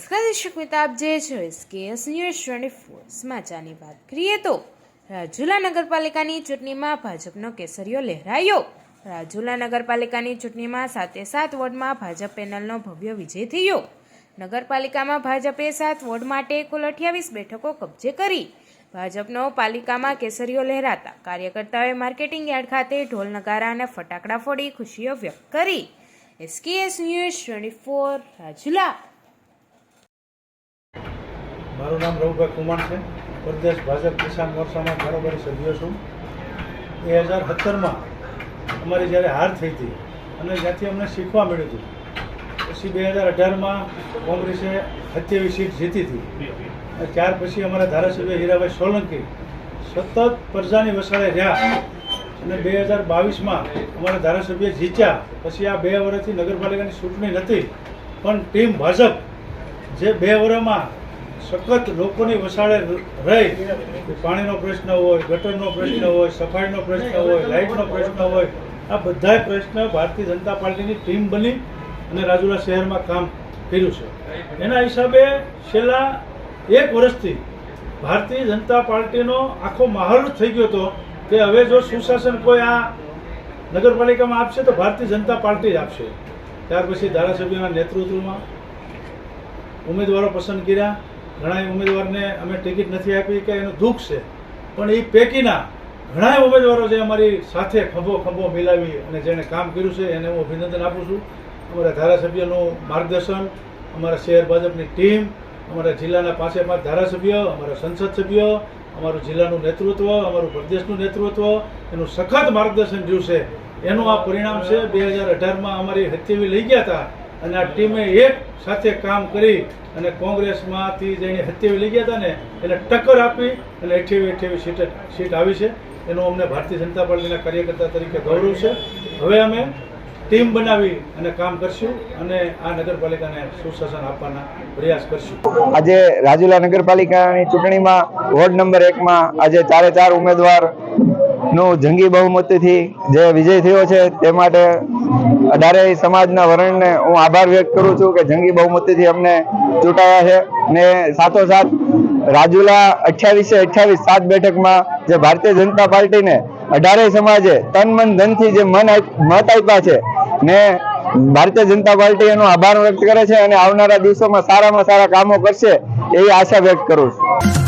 નમસ્કાર, દર્શક મિત્રો, આપ જે છો એસકેએસ ન્યૂઝ ટ્વેન્ટી ફોર સમાચારની વાત કરીએ તો રાજુલા નગરપાલિકાની ચૂંટણીમાં ભાજપનો કેસરીયો લહેરાયો. રાજુલા નગરપાલિકાની ચૂંટણીમાં સાતે સાત વોર્ડમાં ભાજપ પેનલનો ભવ્ય વિજય થયો. નગરપાલિકામાં ભાજપે સાત વોર્ડ માટે કુલ અઠ્યાવીસ બેઠકો કબજે કરી. ભાજપનો પાલિકામાં કેસરીઓ લહેરાતા કાર્યકર્તાઓએ માર્કેટિંગ યાર્ડ ખાતે ઢોલ નગારા અને ફટાકડા ફોડી ખુશીઓ વ્યક્ત કરી. SKS news twenty four Rajula. મારું નામ રઘુભાઈ કુમાર છે. પ્રદેશ ભાજપ કિસાન મોરચામાં કારોબારી સભ્ય છું. બે હજાર સત્તરમાં અમારી જ્યારે હાર થઈ હતી અને જ્યાંથી અમને શીખવા મળ્યું હતું, પછી બે હજાર અઢારમાં કોંગ્રેસે સત્યાવીસ સીટ જીતી હતી. ત્યાર પછી અમારા ધારાસભ્ય હીરાભાઈ સોલંકી સતત પ્રજાની વસાડે રહ્યા. અને બે હજાર બાવીસમાં અમારા ધારાસભ્ય જીત્યા. પછી આ બે વર્ષથી નગરપાલિકાની ચૂંટણી નથી, પણ ટીમ ભાજપ જે બે વર્ષમાં સખત લોકોની વસાડે રહી પાણીનો પ્રશ્ન હોય, ગટરનો પ્રશ્ન હોય, સફાઈનો પ્રશ્ન હોય, લાઇટનો પ્રશ્ન હોય, આ બધા પ્રશ્ન ભારતીય જનતા પાર્ટીની ટીમ બની અને રાજુલા શહેરમાં કામ કર્યું છે. એના હિસાબે છેલ્લા એક વર્ષથી ભારતીય જનતા પાર્ટીનો આખો માહોલ થઈ ગયો હતો કે હવે જો સુશાસન કોઈ આ નગરપાલિકામાં આપશે તો ભારતીય જનતા પાર્ટી જ આપશે. ત્યાર પછી ધારાસભ્યના નેતૃત્વમાં ઉમેદવારો પસંદ કર્યા. ઘણા ઉમેદવારને અમે ટિકિટ નથી આપી કે એનું દુઃખ છે. પણ એ પૈકીના ઘણા ઉમેદવારો જે અમારી સાથે ખંભો ખંભો મિલાવી અને જેણે કામ કર્યું છે એને હું અભિનંદન આપું છું. અમારા ધારાસભ્યનું માર્ગદર્શન, અમારા શહેર ભાજપની ટીમ, અમારા જિલ્લાના પાસે પાંચ ધારાસભ્ય, અમારા સંસદ સભ્ય, અમારું જિલ્લાનું નેતૃત્વ, અમારું પ્રદેશનું નેતૃત્વ, એનું સખત માર્ગદર્શન રહ્યું છે. એનું આ પરિણામ છે, બે હજાર અઢારમાં અમારી હત્યાવી લઈ ગયા હતા. અને આ ટીમે એક સાથે કામ કરી અને કોંગ્રેસમાંથી જેની હત્યાવી લઈ ગયા હતા ને એને ટક્કર આપી અને અઠ્યાવી અઠ્યાવી સીટ સીટ આવી છે. એનો અમને ભારતીય જનતા પાર્ટીના કાર્યકર્તા તરીકે ગૌરવ છે. હવે અમે ટીમ બનાવી અને કામ કરશું અને આ નગરપાલિકાને સુશાસન આપવાના પ્રયાસ કરશું. આજે રાજુલા નગરપાલિકાની ચૂંટણીમાં વોર્ડ નંબર એકમાં આજે ચારે ચાર ઉમેદવારનું જંગી બહુમતીથી જે વિજય થયો છે, તે માટે અઢારે સમાજના વરણને હું આભાર વ્યક્ત કરું છું કે જંગી બહુમતીથી અમને ચૂંટાયા છે ને સાથોસાથ રાજુલા અઠ્યાવીસે અઠ્યાવીસ સાત બેઠકમાં જે ભારતીય જનતા પાર્ટીને અઢારે સમાજે તન મન ધનથી જે મન મત આપ્યા છે ને ભારતીય જનતા પાર્ટી એનો આભાર વ્યક્ત કરે છે અને આવનારા દિવસોમાં સારામાં સારા કામો કરશે એવી આશા વ્યક્ત કરું છું.